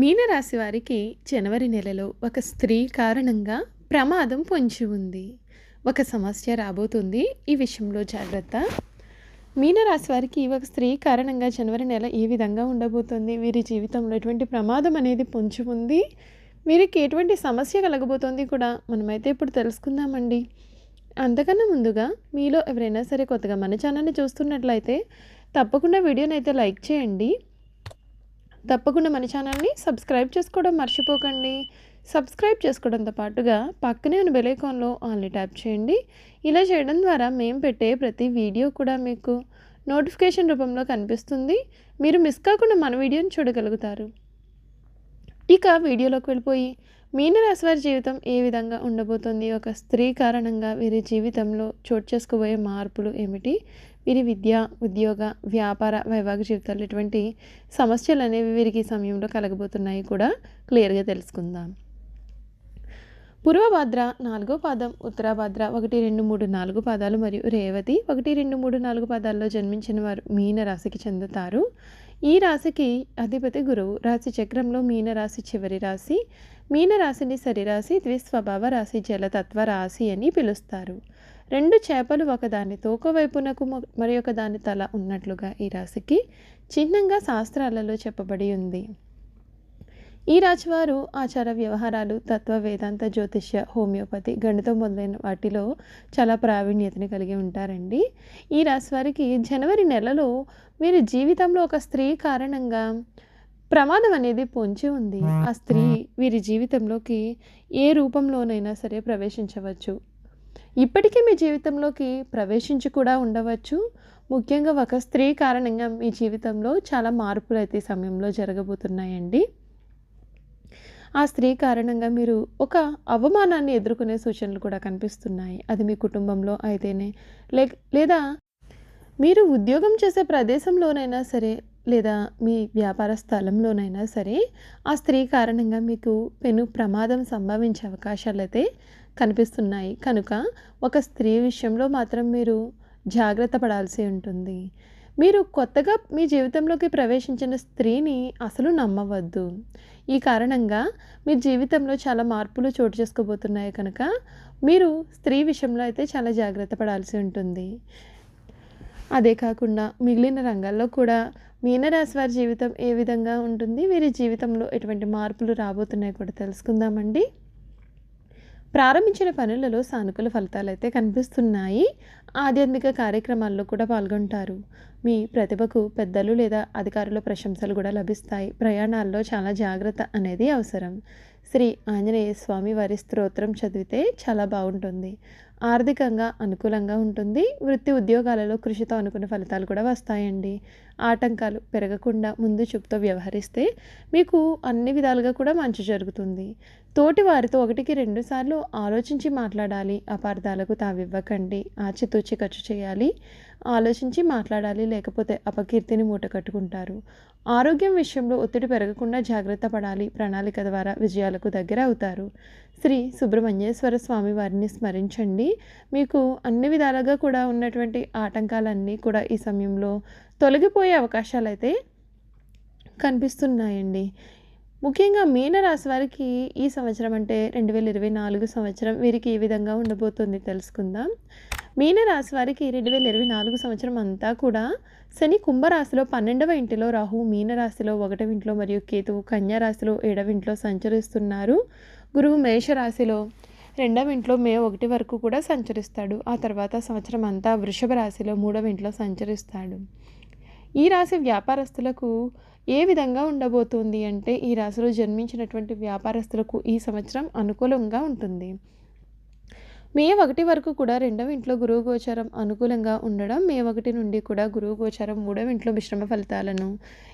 మీనరాశి వారికి జనవరి నెలలో ఒక స్త్రీ కారణంగా ప్రమాదం పొంచి ఉంది. ఒక సమస్య రాబోతుంది. ఈ విషయంలో జాగ్రత్త. మీనరాశి వారికి ఒక స్త్రీ కారణంగా జనవరి నెల ఏ విధంగా ఉండబోతుంది? వీరి జీవితంలో ఎటువంటి ప్రమాదం అనేది పొంచి ఉంది? వీరికి ఎటువంటి సమస్య కలగబోతోంది కూడా మనమైతే ఇప్పుడు తెలుసుకుందామండి. అంతకన్నా ముందుగా మీలో ఎవరైనా సరే కొత్తగా మన ఛానల్ని చూస్తున్నట్లయితే తప్పకుండా వీడియోని అయితే లైక్ చేయండి. తప్పకుండా మన ఛానల్ని సబ్స్క్రైబ్ చేసుకోవడం మర్చిపోకండి. సబ్స్క్రైబ్ చేసుకోవడంతో పాటుగా పక్కనే ఉన్న బెలైకాన్లో ఆన్లీ ట్యాప్ చేయండి. ఇలా చేయడం ద్వారా మేము పెట్టే ప్రతి వీడియో కూడా మీకు నోటిఫికేషన్ రూపంలో కనిపిస్తుంది. మీరు మిస్ కాకుండా మన వీడియోని చూడగలుగుతారు. ఇక వీడియోలోకి వెళ్ళిపోయి మీనరాశి వారి జీవితం ఏ విధంగా ఉండబోతుంది? ఒక స్త్రీ కారణంగా వీరి జీవితంలో చోటు చేసుకోబోయే మార్పులు ఏమిటి? వీరి విద్య ఉద్యోగ వ్యాపార వైవాహిక జీవితాలు ఇటువంటి సమస్యలు అనేవి వీరికి ఈ సమయంలో కలగబోతున్నాయి కూడా క్లియర్గా తెలుసుకుందాం. పూర్వభద్ర నాలుగో పాదం ఉత్తరాభద్ర ఒకటి రెండు మూడు నాలుగు పాదాలు మరియు రేవతి ఒకటి రెండు మూడు నాలుగు పాదాల్లో జన్మించిన వారు మీన రాశికి చెందుతారు. ఈ రాశికి అధిపతి గురువు. రాశి చక్రంలో మీన రాశి చివరి రాశి. మీన రాశిని సరిరాశి ద్విస్వభావ రాశి జలతత్వ రాశి అని పిలుస్తారు. రెండు చేపలు ఒకదాని తోక వైపునకు మరి ఒక దాని తల ఉన్నట్లుగా ఈ రాశికి చిహ్నంగా శాస్త్రాలలో చెప్పబడి ఉంది. ఈ రాశివారు ఆచార వ్యవహారాలు తత్వ వేదాంత జ్యోతిష్య హోమియోపతి గణితం మొదలైన వాటిలో చాలా ప్రావీణ్యతని కలిగి ఉంటారండి. ఈ రాశి వారికి జనవరి నెలలో వీరి జీవితంలో ఒక స్త్రీ కారణంగా ప్రమాదం అనేది పొంచి ఉంది. ఆ స్త్రీ వీరి జీవితంలోకి ఏ రూపంలోనైనా సరే ప్రవేశించవచ్చు. ఇప్పటికీ మీ జీవితంలోకి ప్రవేశించి కూడా ఉండవచ్చు. ముఖ్యంగా ఒక స్త్రీ కారణంగా మీ జీవితంలో చాలా మార్పులు అయితే సమయంలో జరగబోతున్నాయండి. ఆ స్త్రీ కారణంగా మీరు ఒక అవమానాన్ని ఎదుర్కొనే సూచనలు కూడా కనిపిస్తున్నాయి. అది మీ కుటుంబంలో అయితేనే లే లేదా మీరు ఉద్యోగం చేసే ప్రదేశంలోనైనా సరే లేదా మీ వ్యాపార స్థలంలోనైనా సరే ఆ స్త్రీ కారణంగా మీకు పెను ప్రమాదం సంభవించే అవకాశాలు అయితే కనిపిస్తున్నాయి. కనుక ఒక స్త్రీ విషయంలో మాత్రం మీరు జాగ్రత్త పడాల్సి ఉంటుంది. మీరు కొత్తగా మీ జీవితంలోకి ప్రవేశించిన స్త్రీని అసలు నమ్మవద్దు. ఈ కారణంగా మీ జీవితంలో చాలా మార్పులు చోటు చేసుకోబోతున్నాయి కనుక మీరు స్త్రీ విషయంలో అయితే చాలా జాగ్రత్త పడాల్సి ఉంటుంది. అదే కాకుండా మిగిలిన రంగాల్లో కూడా మీనరాశి వారి జీవితం ఏ విధంగా ఉంటుంది? వీరి జీవితంలో ఎటువంటి మార్పులు రాబోతున్నాయి కూడా తెలుసుకుందామండి. ప్రారంభించిన పనులలో సానుకూల ఫలితాలు అయితే కనిపిస్తున్నాయి. ఆధ్యాత్మిక కార్యక్రమాల్లో కూడా పాల్గొంటారు. మీ ప్రతిభకు పెద్దలు లేదా అధికారుల ప్రశంసలు కూడా లభిస్తాయి. ప్రయాణాల్లో చాలా జాగ్రత్త అనేది అవసరం. శ్రీ ఆంజనేయ స్వామి వారి స్తోత్రం చదివితే చాలా బాగుంటుంది. ఆర్థికంగా అనుకూలంగా ఉంటుంది. వృత్తి ఉద్యోగాలలో కృషితో అనుకున్న ఫలితాలు కూడా వస్తాయండి. ఆటంకాలు పెరగకుండా ముందు చూపుతో వ్యవహరిస్తే మీకు అన్ని విధాలుగా కూడా మంచి జరుగుతుంది. తోటి వారితో ఒకటికి రెండు సార్లు ఆలోచించి మాట్లాడాలి. అపార్థాలకు తావివ్వకండి. ఆచితూచి ఖర్చు చేయాలి. ఆలోచించి మాట్లాడాలి లేకపోతే అపకీర్తిని మూట కట్టుకుంటారు. ఆరోగ్యం విషయంలో ఒత్తిడి పెరగకుండా జాగ్రత్త పడాలి ప్రణాళిక ద్వారా విజయాలకు దగ్గర అవుతారు. శ్రీ సుబ్రహ్మణ్యేశ్వర స్వామి వారిని స్మరించండి. మీకు అన్ని విధాలుగా కూడా ఉన్నటువంటి ఆటంకాలన్నీ కూడా ఈ సమయంలో తొలగిపోయే అవకాశాలు అయితే కనిపిస్తున్నాయండి. ముఖ్యంగా మీనరాశి వారికి ఈ సంవత్సరం అంటే రెండు వేల ఇరవై నాలుగు సంవత్సరం వీరికి ఏ విధంగా ఉండబోతుంది తెలుసుకుందాం. మీనరాశి వారికి రెండు వేల ఇరవై నాలుగు సంవత్సరం అంతా కూడా శని కుంభరాశిలో పన్నెండవ ఇంటిలో రాహు మీనరాశిలో ఒకటవ ఇంట్లో మరియు కేతువు కన్యారాశిలో ఏడవ ఇంట్లో సంచరిస్తున్నారు. గురువు మేషరాశిలో రెండవ ఇంట్లో మే ఒకటి వరకు కూడా సంచరిస్తాడు. ఆ తర్వాత సంవత్సరం అంతా వృషభ రాశిలో మూడవ ఇంట్లో సంచరిస్తాడు. ఈ రాశి వ్యాపారస్తులకు ఏ విధంగా ఉండబోతుంది అంటే ఈ రాశిలో జన్మించినటువంటి వ్యాపారస్తులకు ఈ సంవత్సరం అనుకూలంగా ఉంటుంది. మే ఒకటి వరకు కూడా రెండవ ఇంట్లో గురువు గోచారం అనుకూలంగా ఉండడం మే ఒకటి నుండి కూడా గురువు గోచారం మూడవ ఇంట్లో మిశ్రమ ఫలితాలను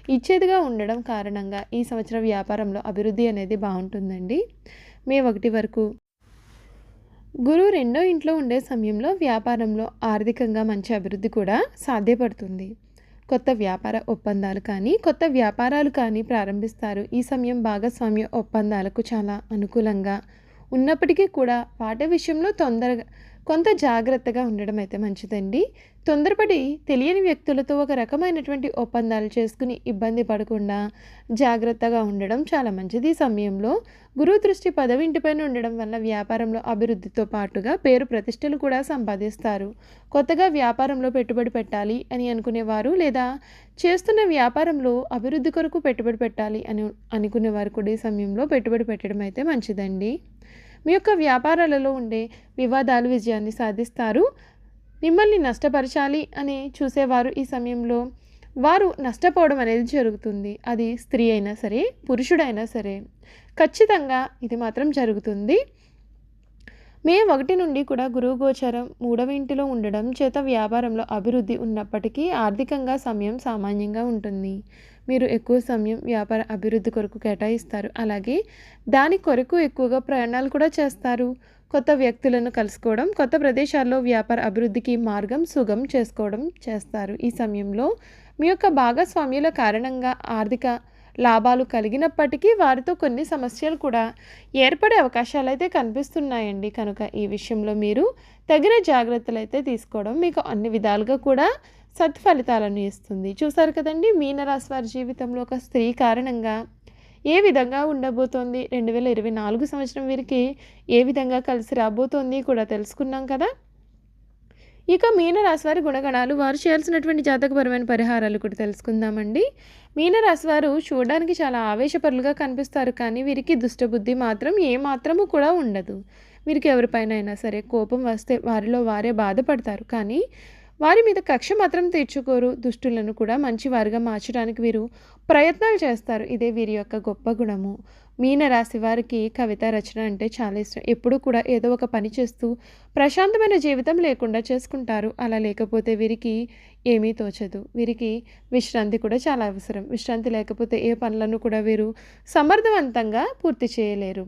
ఇచ్చేదిగా ఉండడం కారణంగా ఈ సంవత్సరం వ్యాపారంలో అభివృద్ధి అనేది బాగుంటుందండి. మే ఒకటి వరకు గురువు రెండో ఇంట్లో ఉండే సమయంలో వ్యాపారంలో ఆర్థికంగా మంచి అభివృద్ధి కూడా సాధ్యపడుతుంది. కొత్త వ్యాపార ఒప్పందాలు కానీ కొత్త వ్యాపారాలు కానీ ప్రారంభిస్తారు. ఈ సమయం భాగస్వామ్య ఒప్పందాలకు చాలా అనుకూలంగా ఉన్నప్పటికీ కూడా పాట విషయంలో తొందరగా కొంత జాగ్రత్తగా ఉండడం అయితే మంచిదండి. తొందరపడి తెలియని వ్యక్తులతో ఒక రకమైనటువంటి ఒప్పందాలు చేసుకుని ఇబ్బంది పడకుండా జాగ్రత్తగా ఉండడం చాలా మంచిది. ఈ సమయంలో గురువు దృష్టి పదవింటిపైన ఉండడం వల్ల వ్యాపారంలో అభివృద్ధితో పాటుగా పేరు ప్రతిష్టలు కూడా సంపాదిస్తారు. కొత్తగా వ్యాపారంలో పెట్టుబడి పెట్టాలి అని అనుకునేవారు లేదా చేస్తున్న వ్యాపారంలో అభివృద్ధి కొరకు పెట్టుబడి పెట్టాలి అని అనుకునేవారు కూడా ఈ సమయంలో పెట్టుబడి పెట్టడం అయితే మంచిదండి. మీ యొక్క వ్యాపారాలలో ఉండే వివాదాలు విజయాన్ని సాధిస్తారు. మిమ్మల్ని నష్టపరచాలి అని చూసేవారు ఈ సమయంలో. వారు నష్టపోవడం అనేది జరుగుతుంది. అది స్త్రీ అయినా సరే పురుషుడైనా సరే ఖచ్చితంగా ఇది మాత్రం జరుగుతుంది. మే ఒకటి నుండి కూడా గురువు గోచారం మూడవ ఇంటిలో ఉండడం చేత వ్యాపారంలో అభివృద్ధి ఉన్నప్పటికీ ఆర్థికంగా సమయం సామాన్యంగా ఉంటుంది. మీరు ఎక్కువ సమయం వ్యాపార అభివృద్ధి కొరకు కేటాయిస్తారు. అలాగే దాని కొరకు ఎక్కువగా ప్రయాణాలు కూడా చేస్తారు. కొత్త వ్యక్తులను కలుసుకోవడం కొత్త ప్రదేశాల్లో వ్యాపార అభివృద్ధికి మార్గం సుగం చేసుకోవడం చేస్తారు. ఈ సమయంలో మీ యొక్క భాగస్వామ్యుల కారణంగా ఆర్థిక లాభాలు కలిగినప్పటికీ వారితో కొన్ని సమస్యలు కూడా ఏర్పడే అవకాశాలు అయితే కనిపిస్తున్నాయండి. కనుక ఈ విషయంలో మీరు తగిన జాగ్రత్తలు అయితే తీసుకోవడం మీకు అన్ని విధాలుగా కూడా సత్ఫలితాలను ఇస్తుంది. చూసారు కదండి మీనరాశి వారి జీవితంలో ఒక స్త్రీ కారణంగా ఏ విధంగా ఉండబోతోంది? రెండు వేల ఇరవై నాలుగు సంవత్సరం వీరికి ఏ విధంగా కలిసి రాబోతోంది కూడా తెలుసుకున్నాం కదా. ఇక మీనరాశి వారి గుణగణాలు వారు చేయాల్సినటువంటి జాతకపరమైన పరిహారాలు కూడా తెలుసుకుందామండి. మీనరాశి వారు చూడడానికి చాలా ఆవేశపరులుగా కనిపిస్తారు కానీ వీరికి దుష్టబుద్ధి మాత్రం ఏ మాత్రము కూడా ఉండదు. వీరికి ఎవరిపైన అయినా సరే కోపం వస్తే వారిలో వారే బాధపడతారు. కానీ వారి మీద కక్ష మాత్రం తీర్చుకోరు. దుష్టులను కూడా మంచివారుగా మార్చడానికి వీరు ప్రయత్నాలు చేస్తారు. ఇదే వీరి యొక్క గొప్ప గుణము. మీనరాశి వారికి కవిత రచన అంటే చాలా ఇష్టం. ఎప్పుడూ కూడా ఏదో ఒక పని చేస్తూ ప్రశాంతమైన జీవితం లేకుండా చేసుకుంటారు. అలా లేకపోతే వీరికి ఏమీ తోచదు. వీరికి విశ్రాంతి కూడా చాలా అవసరం. విశ్రాంతి లేకపోతే ఏ పనులను కూడా వీరు సమర్థవంతంగా పూర్తి చేయలేరు.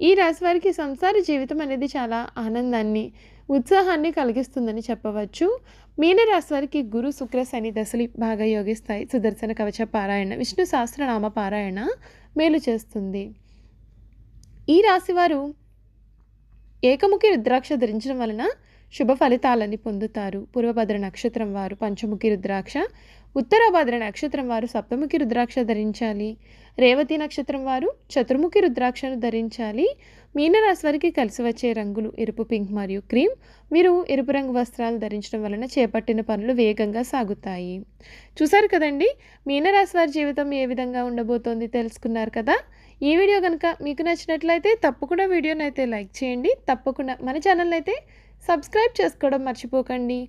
ఈ రాశి వారికి సంసార జీవితం అనేది చాలా ఆనందాన్ని ఉత్సాహాన్ని కలిగిస్తుందని చెప్పవచ్చు. మీనరాశి వారికి గురు శుక్ర శని దశలు బాగా యోగిస్తాయి. సుదర్శన కవచ పారాయణ విష్ణు సహస్రనామ పారాయణ మేలు చేస్తుంది. ఈ రాశివారు ఏకముఖి రుద్రాక్ష ధరించడం వలన శుభ ఫలితాలని పొందుతారు. పూర్వభద్ర నక్షత్రం వారు పంచముఖి రుద్రాక్ష ఉత్తరాభాద్ర నక్షత్రం వారు సప్తముఖి రుద్రాక్ష ధరించాలి. రేవతి నక్షత్రం వారు చతుర్ముఖి రుద్రాక్షను ధరించాలి. మీనరాశి వారికి కలిసి వచ్చే రంగులు ఎరుపు పింక్ మరియు క్రీమ్. మీరు ఎరుపు రంగు వస్త్రాలు ధరించడం వలన చేపట్టిన పనులు వేగంగా సాగుతాయి. చూసారు కదండి? మీనరాశి వారి జీవితం ఏ విధంగా ఉండబోతోంది తెలుసుకున్నారు కదా? ఈ వీడియో కనుక మీకు నచ్చినట్లయితే తప్పకుండా వీడియోని అయితే లైక్ చేయండి. తప్పకుండా మన ఛానల్ అయితే సబ్స్క్రైబ్ చేసుకోవడం మర్చిపోకండి.